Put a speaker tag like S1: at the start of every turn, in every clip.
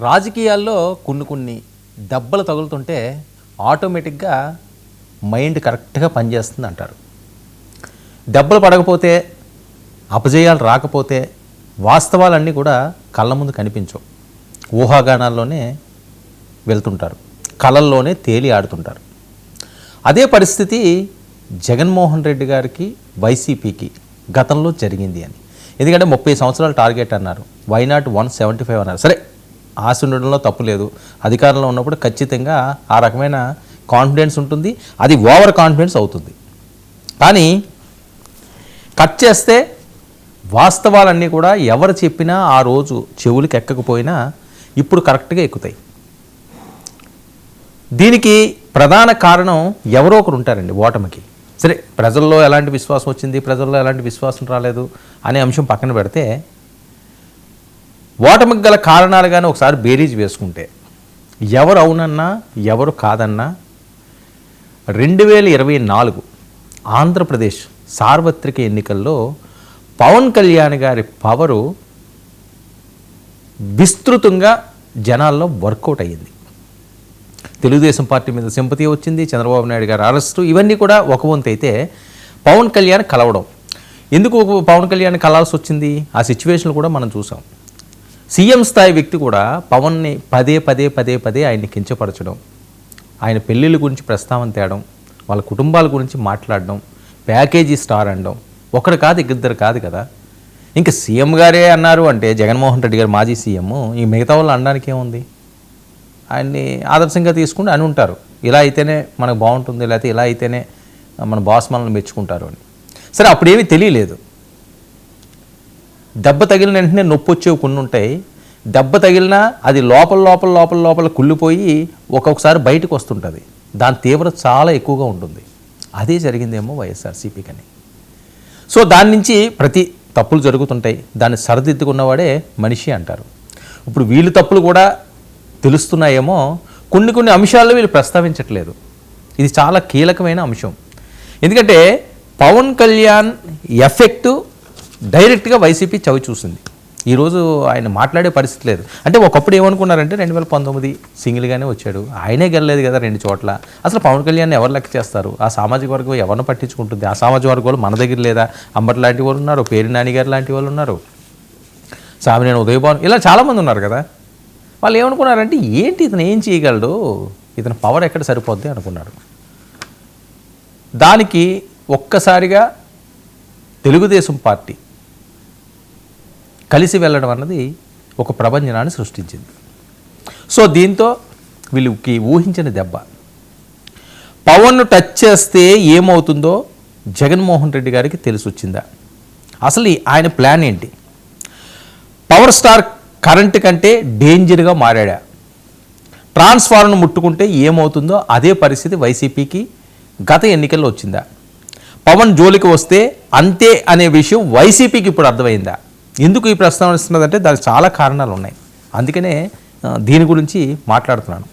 S1: రాజకీయాల్లో కొన్ని కొన్ని దెబ్బలు తగులుతుంటే ఆటోమేటిక్గా మైండ్ కరెక్ట్గా పనిచేస్తుంది అంటారు దెబ్బలు పడకపోతే అపజయాలు రాకపోతే వాస్తవాలన్నీ కూడా కళ్ళ ముందు కనిపించవు. ఊహాగానాల్లోనే వెళ్తుంటారు. కళల్లోనే తేలి ఆడుతుంటారు. అదే పరిస్థితి జగన్మోహన్ రెడ్డి గారికి వైసీపీకి గతంలో జరిగింది అని. ఎందుకంటే ముప్పై సంవత్సరాలు టార్గెట్ అన్నారు. Why not one seventy five అన్నారు. సరే ఆశ ఉండడంలో తప్పు లేదు. అధికారంలో ఉన్నప్పుడు ఖచ్చితంగా ఆ రకమైన కాన్ఫిడెన్స్ ఉంటుంది. అది ఓవర్ కాన్ఫిడెన్స్ అవుతుంది. కానీ కట్ చేస్తే వాస్తవాలన్నీ కూడా ఎవరు చెప్పినా ఆ రోజు చెవులకి ఎక్కకపోయినా ఇప్పుడు కరెక్ట్గా ఎక్కుతాయి. దీనికి ప్రధాన కారణం ఎవరో ఒకరు ఉంటారండి ఓటమికి. సరే ప్రజల్లో ఎలాంటి విశ్వాసం వచ్చింది? ప్రజల్లో ఎలాంటి విశ్వాసం రాలేదు? అనే అంశం పక్కన పెడితే ఓటమికి గల కారణాలు కానీ ఒకసారి బేరీజ్ వేసుకుంటే ఎవరు అవునన్నా ఎవరు కాదన్నా రెండు వేల ఇరవై నాలుగు ఆంధ్రప్రదేశ్ సార్వత్రిక ఎన్నికల్లో పవన్ కళ్యాణ్ గారి పవరు విస్తృతంగా జనాల్లో వర్కౌట్ అయ్యింది. తెలుగుదేశం పార్టీ మీద సింపతి వచ్చింది చంద్రబాబు నాయుడు గారి అరెస్టు ఇవన్నీ కూడా ఒక వంతు అయితే పవన్ కళ్యాణ్ కలవడం. ఎందుకు పవన్ కళ్యాణ్ కలాల్సి వచ్చింది? ఆ సిచ్యువేషన్ కూడా మనం చూసాం. సీఎం స్థాయి వ్యక్తి కూడా పవన్ని పదే పదే పదే పదే ఆయన్ని కించపరచడం ఆయన పెళ్ళిళ్ళ గురించి ప్రస్తావన తేవడం వాళ్ళ కుటుంబాల గురించి మాట్లాడడం ప్యాకేజీ స్టార్ అనడం ఒకరు కాదు ఇద్దరు కాదు కదా. ఇంకా సీఎం గారే అన్నారు అంటే జగన్మోహన్ రెడ్డి గారు మాజీ సీఎం ఈ మిగతా వాళ్ళు అనడానికి ఏముంది? ఆయన్ని ఆదర్శంగా తీసుకుని అని ఉంటారు. ఇలా అయితేనే మనకు బాగుంటుంది లేకపోతే ఇలా అయితేనే మన బాస్ మనల్ని మెచ్చుకుంటారు అని. సరే అప్పుడేమీ తెలియలేదు. దెబ్బ తగిలిన వెంటనే నొప్పి వచ్చేవి కొన్ని ఉంటాయి. దెబ్బ తగిలినా అది లోపల లోపల లోపల లోపల కుళ్ళిపోయి ఒక్కొక్కసారి బయటకు వస్తుంటుంది. దాని తీవ్రత చాలా ఎక్కువగా ఉంటుంది. అదే జరిగిందేమో వైఎస్ఆర్సీపీ కానీ. సో దాని నుంచి ప్రతి తప్పులు జరుగుతుంటాయి. దాన్ని సరిదిద్దుకున్నవాడే మనిషి అంటారు. ఇప్పుడు వీళ్ళు తప్పులు కూడా తెలుస్తున్నాయేమో కొన్ని కొన్ని అంశాల్లో వీళ్ళు ప్రస్తావించట్లేదు. ఇది చాలా కీలకమైన అంశం. ఎందుకంటే పవన్ కళ్యాణ్ ఎఫెక్టు డైరెక్ట్గా వైసీపీ చవి చూసింది. ఈరోజు ఆయన మాట్లాడే పరిస్థితి లేదు. అంటే ఒకప్పుడు ఏమనుకున్నారంటే రెండు వేల పంతొమ్మిది సింగిల్గానే వచ్చాడు. ఆయనే గెలలేదు కదా రెండు చోట్ల. అసలు పవన్ కళ్యాణ్ ఎవరు లెక్క చేస్తారు? ఆ సామాజిక వర్గం ఎవరిని పట్టించుకుంటుంది? ఆ సామాజిక వర్గం మన దగ్గర లేదా? అంబటి లాంటి వాళ్ళు ఉన్నారు పేరు నానిగారు లాంటి వాళ్ళు ఉన్నారు. సామినేని ఉదయభవన్ ఇలా చాలామంది ఉన్నారు కదా. వాళ్ళు ఏమనుకున్నారంటే ఏంటి ఇతను ఏం చేయగలడు? ఇతని పవర్ ఎక్కడ సరిపోద్ది అనుకున్నారు. దానికి ఒక్కసారిగా తెలుగుదేశం పార్టీ కలిసి వెళ్ళడం అన్నది ఒక ప్రభంజనాన్ని సృష్టించింది. సో దీంతో వీళ్ళకి ఊహించిన దెబ్బ. పవన్ను టచ్ చేస్తే ఏమవుతుందో జగన్మోహన్ రెడ్డి గారికి తెలిసొచ్చిందా? అసలు ఆయన ప్లాన్ ఏంటి? పవర్ స్టార్ కరెంట్ కంటే డేంజర్గా మారాడా? ట్రాన్స్ఫార్మర్ను ముట్టుకుంటే ఏమవుతుందో అదే పరిస్థితి వైసీపీకి గత ఎన్నికల్లో వచ్చిందా? పవన్ జోలికి వస్తే అంతే అనే విషయం వైసీపీకి ఇప్పుడు అర్థమైందా? ఎందుకు ఈ ప్రస్తావన ఇస్తున్నదంటే దానికి చాలా కారణాలు ఉన్నాయి. అందుకనే దీని గురించి మాట్లాడుతున్నాను.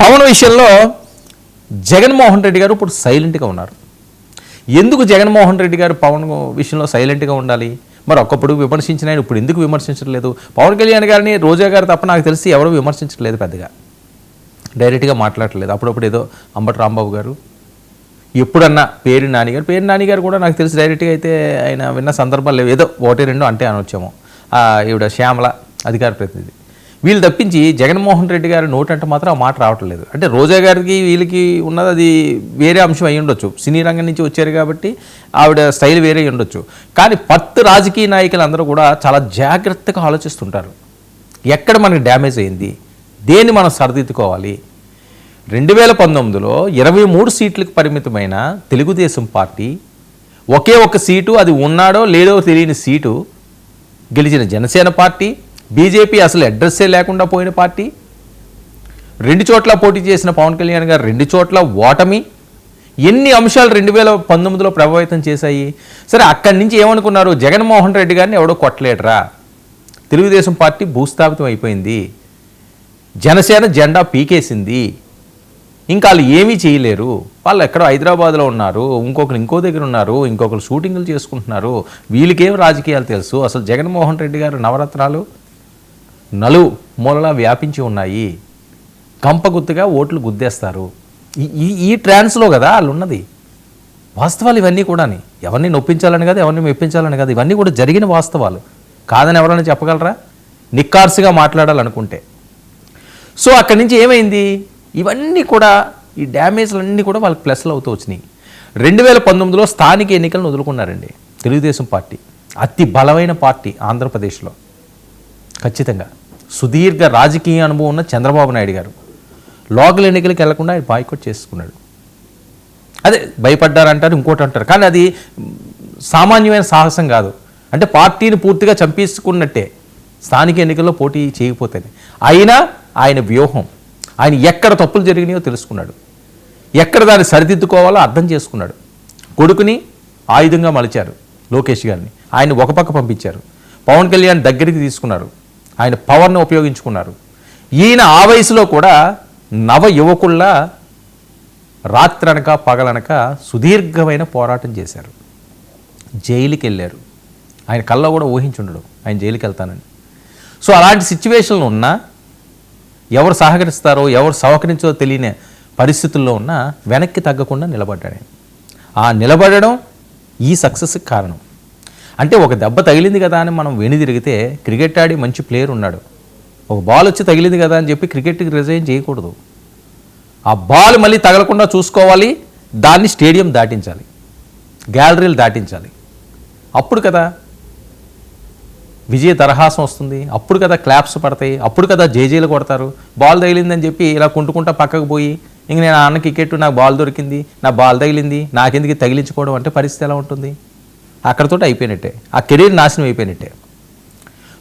S1: పవన్ విషయంలో జగన్మోహన్ రెడ్డి గారు ఇప్పుడు సైలెంట్గా ఉన్నారు. ఎందుకు జగన్మోహన్ రెడ్డి గారు పవన్ విషయంలో సైలెంట్గా ఉండాలి? మరి ఒకప్పుడు విమర్శించిన ఆయన ఇప్పుడు ఎందుకు విమర్శించట్లేదు? పవన్ కళ్యాణ్ గారిని రోజా గారు తప్ప నాకు తెలిసి ఎవరు విమర్శించట్లేదు పెద్దగా. డైరెక్ట్గా మాట్లాడట్లేదు. అప్పుడప్పుడు ఏదో అంబటి రాంబాబు గారు ఎప్పుడన్నా పేరు నానిగారు పేరు నానిగారు కూడా నాకు తెలిసి డైరెక్ట్గా అయితే ఆయన విన్న సందర్భాలు లేవు. ఏదో ఒకటి రెండు అంటే అనొచ్చాము. ఈవిడ శ్యామల అధికార ప్రతినిధి. వీళ్ళు తప్పించి జగన్మోహన్ రెడ్డి గారి నోట్ అంటే మాత్రం ఆ మాట రావట్లేదు అంటే రోజా గారికి వీళ్ళకి ఉన్నది అది వేరే అంశం అయి ఉండొచ్చు. సినీ రంగం నుంచి వచ్చారు కాబట్టి ఆవిడ స్టైల్ వేరే ఉండొచ్చు. కానీ పత్తు రాజకీయ నాయకులు అందరూ కూడా చాలా జాగ్రత్తగా ఆలోచిస్తుంటారు. ఎక్కడ మనకి డ్యామేజ్ అయింది? దేన్ని మనం సరిదిద్దుకోవాలి? రెండు వేల పంతొమ్మిదిలో ఇరవై మూడు సీట్లకు పరిమితమైన తెలుగుదేశం పార్టీ ఒకే ఒక సీటు అది ఉన్నాడో లేదో తెలియని సీటు గెలిచిన జనసేన పార్టీ బీజేపీ అసలు అడ్రస్సే లేకుండా పోయిన పార్టీ రెండు చోట్ల పోటీ చేసిన పవన్ కళ్యాణ్ గారు రెండు చోట్ల ఓటమి. ఎన్ని అంశాలు రెండు వేల పంతొమ్మిదిలో ప్రభావితం చేశాయి? సరే అక్కడి నుంచి ఏమనుకున్నారు? జగన్మోహన్ రెడ్డి గారిని ఎవడో కొట్టలేడరా. తెలుగుదేశం పార్టీ భూస్థాపితం అయిపోయింది. జనసేన జెండా పీకేసింది. ఇంకా వాళ్ళు ఏమీ చేయలేరు. వాళ్ళు ఎక్కడో హైదరాబాద్లో ఉన్నారు. ఇంకొకరు ఇంకో దగ్గర ఉన్నారు. ఇంకొకరు షూటింగ్లు చేసుకుంటున్నారు. వీళ్ళకేం రాజకీయాలు తెలుసు? అసలు జగన్మోహన్ రెడ్డి గారు నవరత్నాలు నలు మూలలా వ్యాపించి ఉన్నాయి. కంపగుత్తుగా ఓట్లు గుద్దేస్తారు. ఈ- ఈ ఈ ట్రాన్స్లో కదా వాళ్ళు ఉన్నది. వాస్తవాలు ఇవన్నీ కూడా ఎవరిని నొప్పించాలని కాదు ఎవరిని మెప్పించాలని కాదు. ఇవన్నీ కూడా జరిగిన వాస్తవాలు. కాదని ఎవరైనా చెప్పగలరా? నిక్కార్సుగా మాట్లాడాలనుకుంటే. సో అక్కడి నుంచి ఏమైంది? ఇవన్నీ కూడా ఈ డ్యామేజ్లన్నీ కూడా వాళ్ళకి ప్లస్లు అవుతూ వచ్చినాయి. రెండు వేల పంతొమ్మిదిలో స్థానిక ఎన్నికలను వదులుకున్నారండి తెలుగుదేశం పార్టీ. అతి బలమైన పార్టీ ఆంధ్రప్రదేశ్లో. ఖచ్చితంగా. సుదీర్ఘ రాజకీయ అనుభవం ఉన్న చంద్రబాబు నాయుడు గారు. లోకల్ ఎన్నికలకు వెళ్ళకుండా ఆయన బాయ్కౌట్ చేసుకున్నాడు. అదే భయపడ్డారంటారు ఇంకోటి అంటారు కానీ అది సామాన్యమైన సాహసం కాదు. అంటే పార్టీని పూర్తిగా చంపేసుకున్నట్టే. స్థానిక ఎన్నికల్లో పోటీ చేయకపోతేనే. అయినా ఆయన వ్యూహం. ఆయన ఎక్కడ తప్పులు జరిగినాయో తెలుసుకున్నాడు. ఎక్కడ దాన్ని సరిదిద్దుకోవాలో అర్థం చేసుకున్నాడు. కొడుకుని ఆయుధంగా మలిచారు లోకేష్ గారిని. ఆయన ఒక పక్క పంపించారు. పవన్ కళ్యాణ్ దగ్గరికి తీసుకున్నారు. ఆయన పవర్ని ఉపయోగించుకున్నారు. ఈయన ఆ వయసులో కూడా నవ యువకుల్లా రాత్రనక పగలనక సుదీర్ఘమైన పోరాటం చేశారు. జైలుకి వెళ్ళారు ఆయన కల్లో కూడా ఊహించుండడు. ఆయన జైలుకి వెళ్తానని సో అలాంటి సిచ్యువేషన్లు ఉన్నా ఎవరు సహకరిస్తారో ఎవరు సహకరించో తెలియని పరిస్థితుల్లో ఉన్న వెనక్కి తగ్గకుండా నిలబడ్డాడు ఆ నిలబడడం ఈ సక్సెస్కి కారణం. అంటే ఒక దెబ్బ తగిలింది కదా అని మనం వెని తిరిగితే క్రికెట్ ఆడి మంచి ప్లేయర్ ఉన్నాడు. ఒక బాల్ వచ్చి తగిలింది కదా అని చెప్పి క్రికెట్కి రిజైన్ చేయకూడదు. ఆ బాల్ మళ్ళీ తగలకుండా చూసుకోవాలి దాన్ని స్టేడియం దాటించాలి గ్యాలరీలు దాటించాలి. అప్పుడు కదా విజయ దరహాసం వస్తుంది. అప్పుడు కదా క్లాప్స్ పడతాయి. అప్పుడు కదా జేజేలు కొడతారు. బాల్ తగిలిందని చెప్పి ఇలా కుంటుకుంటా పక్కకు పోయి ఇంక నేను అన్న క్రికెట్ నాకు బాల్ దొరికింది. నా బాల్ తగిలింది. నాకెందుకు తగిలించుకోవడం? అంటే పరిస్థితి ఎలా ఉంటుంది? అక్కడతో అయిపోయినట్టే. ఆ కెరీర్ నాశనం అయిపోయినట్టే.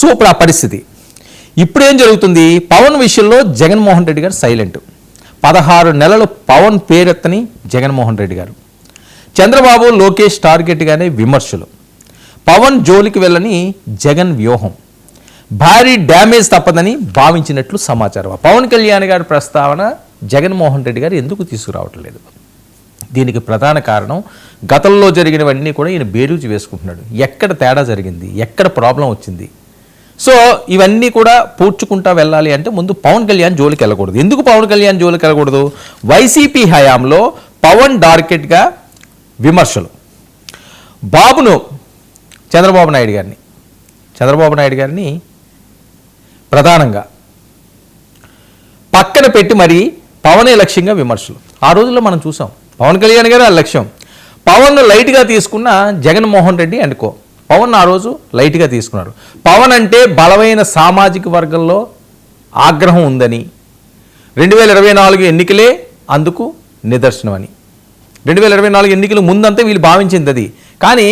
S1: సో ఇప్పుడు ఆ పరిస్థితి. ఇప్పుడు ఏం జరుగుతుంది? పవన్ విషయంలో జగన్మోహన్ రెడ్డి గారు సైలెంట్. పదహారు నెలలు పవన్ పేరెత్తని జగన్మోహన్ రెడ్డి గారు. చంద్రబాబు లోకేష్ టార్గెట్గానే విమర్శలు. పవన్ జోలికి వెళ్ళని జగన్ వ్యూహం. భారీ డ్యామేజ్ తప్పదని భావించినట్లు సమాచారం. పవన్ కళ్యాణ్ గారి ప్రస్తావన జగన్మోహన్ రెడ్డి గారు ఎందుకు తీసుకురావట్లేదు? దీనికి ప్రధాన కారణం గతంలో జరిగినవన్నీ కూడా ఈయన బేరూజు వేసుకుంటున్నాడు. ఎక్కడ తేడా జరిగింది? ఎక్కడ ప్రాబ్లం వచ్చింది? సో ఇవన్నీ కూడా పూడ్చుకుంటా వెళ్ళాలి అంటే ముందు పవన్ కళ్యాణ్ జోలికి వెళ్ళకూడదు. ఎందుకు పవన్ కళ్యాణ్ జోలికి వెళ్ళకూడదు? వైసీపీ హయాంలో పవన్ డార్కెట్గా విమర్శలు. బాబును చంద్రబాబు నాయుడు గారిని. చంద్రబాబు నాయుడు గారిని ప్రధానంగా పక్కన పెట్టి మరి పవనే లక్ష్యంగా విమర్శలు. ఆ రోజుల్లో మనం చూసాం. పవన్ కళ్యాణ్ గారు ఆ లక్ష్యం. పవన్ లైట్గా తీసుకున్న జగన్మోహన్ రెడ్డి అనుకో పవన్ ఆ రోజు లైట్గా తీసుకున్నారు. పవన్ అంటే బలమైన సామాజిక వర్గంలో ఆగ్రహం ఉందని. రెండు వేల ఇరవై నాలుగు ఎన్నికలే అందుకు నిదర్శనమని. రెండు వేల ఇరవై నాలుగు ఎన్నికలు ముందంతా వీళ్ళు భావించింది అది. కానీ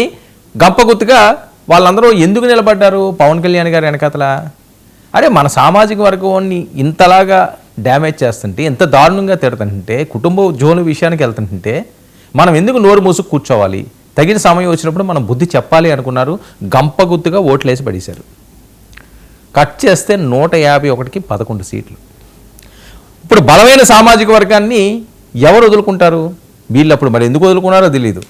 S1: గప్పగుత్తుగా వాళ్ళందరూ ఎందుకు నిలబడ్డారు? పవన్ కళ్యాణ్ గారు వెనకతల? అరే మన సామాజిక వర్గాన్ని ఇంతలాగా డ్యామేజ్ చేస్తుంటే ఎంత దారుణంగా తిడుతుంటే కుటుంబ జోను విషయానికి వెళ్తుంటే మనం ఎందుకు నోరు మూసుకు కూర్చోవాలి? తగిన సమయం వచ్చినప్పుడు మనం బుద్ధి చెప్పాలి అనుకున్నారు. గంపగుత్తుగా ఓట్లేసి పడేశారు. కట్ చేస్తే నూట యాభై ఒకటికి పదకొండు సీట్లు. ఇప్పుడు బలమైన సామాజిక వర్గాన్ని ఎవరు వదులుకుంటారు? వీళ్ళు అప్పుడు మరి ఎందుకు వదులుకున్నారో తెలియదు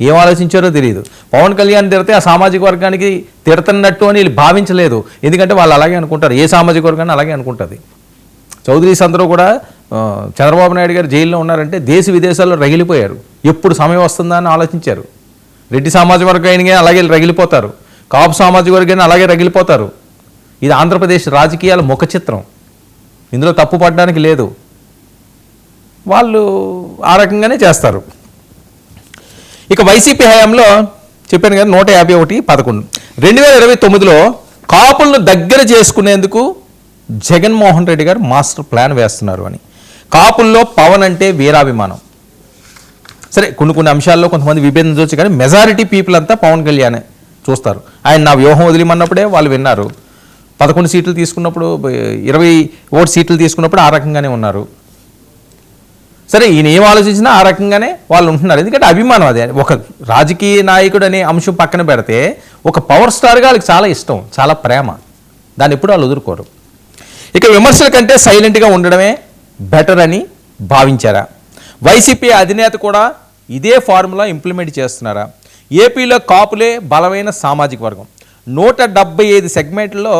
S1: ఏం ఆలోచించారో తెలియదు పవన్ కళ్యాణ్ తిడితే ఆ సామాజిక వర్గానికి తిడతన్నట్టు అని వీళ్ళు భావించలేదు. ఎందుకంటే వాళ్ళు అలాగే అనుకుంటారు. ఏ సామాజిక వర్గాన్ని అలాగే అనుకుంటుంది. చౌదరీస్ అందరూ కూడా చంద్రబాబు నాయుడు గారు జైల్లో ఉన్నారంటే దేశ విదేశాల్లో రగిలిపోయారు. ఎప్పుడు సమయం వస్తుందా అని ఆలోచించారు. రెడ్డి సామాజిక వర్గానికి అలాగే రగిలిపోతారు. కాపు సామాజిక వర్గాన్ని అలాగే రగిలిపోతారు. ఇది ఆంధ్రప్రదేశ్ రాజకీయాల ముఖ చిత్రం. ఇందులో తప్పు పడడానికి లేదు. వాళ్ళు ఆ రకంగానే చేస్తారు. ఇక వైసీపీ హయాంలో చెప్పాను కదా నూట యాభై ఒకటి పదకొండు. రెండు వేల ఇరవై తొమ్మిదిలో కాపులను దగ్గర చేసుకునేందుకు జగన్మోహన్ రెడ్డి గారు మాస్టర్ ప్లాన్ వేస్తున్నారు అని. కాపుల్లో పవన్ అంటే వీరాభిమానం. సరే కొన్ని కొన్ని అంశాల్లో కొంతమంది విభేదించవచ్చు కానీ మెజారిటీ పీపుల్ అంతా పవన్ కళ్యాణ్ చూస్తారు. ఆయన నా వ్యూహం వదిలిమన్నప్పుడే వాళ్ళు విన్నారు. పదకొండు సీట్లు తీసుకున్నప్పుడు ఇరవై ఓటు సీట్లు తీసుకున్నప్పుడు ఆ రకంగానే ఉన్నారు. సరే ఈయన ఏం ఆలోచించినా ఆ రకంగానే వాళ్ళు ఉంటున్నారు. ఎందుకంటే అభిమానం అదే. ఒక రాజకీయ నాయకుడు అనే అంశం పక్కన పెడితే ఒక పవర్ స్టార్గా వాళ్ళకి చాలా ఇష్టం చాలా ప్రేమ. దాన్ని ఎప్పుడు వాళ్ళు ఎదుర్కోరు ఇక విమర్శల కంటే సైలెంట్గా ఉండడమే బెటర్ అని భావించారా? వైసీపీ అధినేత కూడా ఇదే ఫార్ములా ఇంప్లిమెంట్ చేస్తున్నారా? ఏపీలో కాపులే బలమైన సామాజిక వర్గం. నూట డెబ్బై ఐదు సెగ్మెంట్లో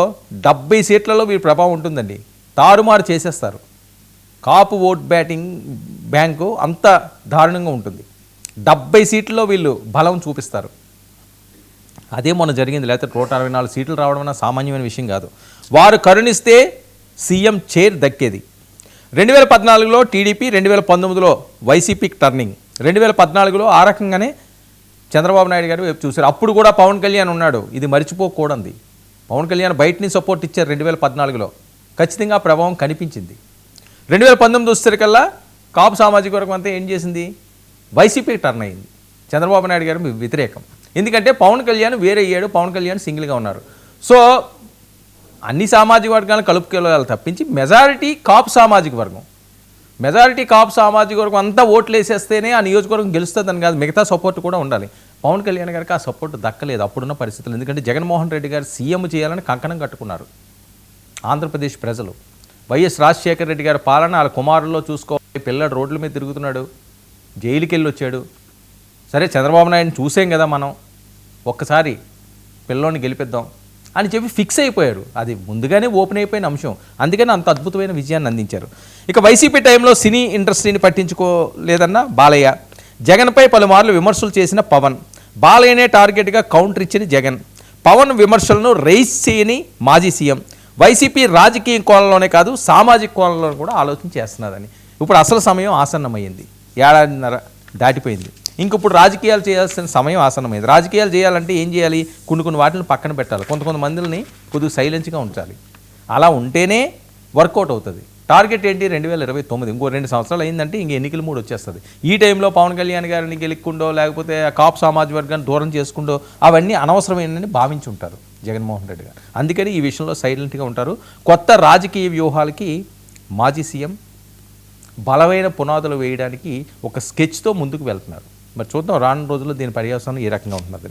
S1: డెబ్బై సీట్లలో వీరి ప్రభావం ఉంటుందండి. తారుమారు చేసేస్తారు. కాపు ఓట్ బ్యాటింగ్ బ్యాంకు అంత దారుణంగా ఉంటుంది. డెబ్బై సీట్లలో వీళ్ళు బలం చూపిస్తారు. అదే మొన్న జరిగింది. లేకపోతే నూట అరవై నాలుగు సీట్లు రావడం అన్న సామాన్యమైన విషయం కాదు. వారు కరుణిస్తే సీఎం చైర్ దక్కేది. రెండు వేల పద్నాలుగులో టీడీపీ రెండు వేల పంతొమ్మిదిలో వైసీపీకి టర్నింగ్. రెండు వేల పద్నాలుగులో ఆ రకంగానే చంద్రబాబు నాయుడు గారు వైపు చూశారు. అప్పుడు కూడా పవన్ కళ్యాణ్ ఉన్నాడు. ఇది మర్చిపోకూడంది పవన్ కళ్యాణ్ బయటని సపోర్ట్ ఇచ్చారు రెండు వేల పద్నాలుగులో. ఖచ్చితంగా ఆ ప్రభావం కనిపించింది. రెండు వేల పంతొమ్మిది వచ్చేసరికల్లా కాపు సామాజిక వర్గం అంతా ఏం చేసింది? వైసీపీ టర్న్ అయింది చంద్రబాబు నాయుడు గారు వ్యతిరేకం. ఎందుకంటే పవన్ కళ్యాణ్ వేరే అయ్యాడు పవన్ కళ్యాణ్ సింగిల్గా ఉన్నారు. సో అన్ని సామాజిక వర్గాలను కలుపుకెళ్ళాలి తప్పించి మెజారిటీ కాపు సామాజిక వర్గం. మెజారిటీ కాపు సామాజిక వర్గం అంతా ఓట్లు వేసేస్తేనే ఆ నియోజకవర్గం గెలుస్తుందని కాదు మిగతా సపోర్ట్ కూడా ఉండాలి. పవన్ కళ్యాణ్ గారికి ఆ సపోర్ట్ దక్కలేదు అప్పుడున్న పరిస్థితులు ఎందుకంటే జగన్మోహన్ రెడ్డి గారు సీఎం చేయాలని కంకణం కట్టుకున్నారు. ఆంధ్రప్రదేశ్ ప్రజలు. వైఎస్ రాజశేఖర రెడ్డి గారి పాలన వాళ్ళ కుమారుల్లో చూసుకోవాలి పిల్లడు రోడ్ల మీద తిరుగుతున్నాడు జైలుకి వెళ్ళి వచ్చాడు. సరే చంద్రబాబు నాయుడిని చూసాం కదా మనం ఒక్కసారి పిల్లోని గెలిపిద్దాం అని చెప్పి ఫిక్స్ అయిపోయారు. అది ముందుగానే ఓపెన్ అయిపోయిన అంశం. అందుకని అంత అద్భుతమైన విజయాన్ని అందించారు. ఇక వైసీపీ టైంలో సినీ ఇండస్ట్రీని పట్టించుకోలేదన్న బాలయ్య. జగన్పై పలుమార్లు విమర్శలు చేసిన పవన్. బాలయ్యనే టార్గెట్గా కౌంటర్ ఇచ్చిన జగన్. పవన్ విమర్శలను రైస్ చేయని మాజీ సీఎం. వైసీపీ రాజకీయ కోణంలోనే కాదు సామాజిక కోణంలో కూడా ఆలోచన చేస్తున్నదని. ఇప్పుడు అసలు సమయం ఆసన్నమైంది. ఏడాదిన్నర దాటిపోయింది. ఇంక ఇప్పుడు రాజకీయాలు చేయాల్సిన సమయం ఆసన్నమైంది. రాజకీయాలు చేయాలంటే ఏం చేయాలి? కొన్ని కొన్ని వాటిని పక్కన పెట్టాలి. కొంత కొంత కొద్దిగా సైలెన్స్గా ఉంచాలి. అలా ఉంటేనే వర్కౌట్ అవుతుంది. టార్గెట్ ఏంటి? రెండు వేల ఇరవై తొమ్మిది. ఇంకో రెండు సంవత్సరాలు అయిందంటే ఇంక ఎన్నికల మూడు వచ్చేస్తుంది. ఈ టైంలో పవన్ కళ్యాణ్ గారిని గెలుక్కుండో లేకపోతే కాప్ కాపు సామాజిక వర్గాన్ని దూరం చేసుకుండో అవన్నీ అనవసరమైనని భావించి ఉంటారు. జగన్మోహన్ రెడ్డి గారు. అందుకని ఈ విషయంలో సైలెంట్గా ఉంటారు. కొత్త రాజకీయ వ్యూహాలకి మాజీ సీఎం బలమైన పునాదులు వేయడానికి ఒక స్కెచ్తో ముందుకు వెళ్తున్నారు. మరి చూద్దాం రానున్న రోజుల్లో దీని పర్యావసనం ఏ రకంగా ఉంటున్నదని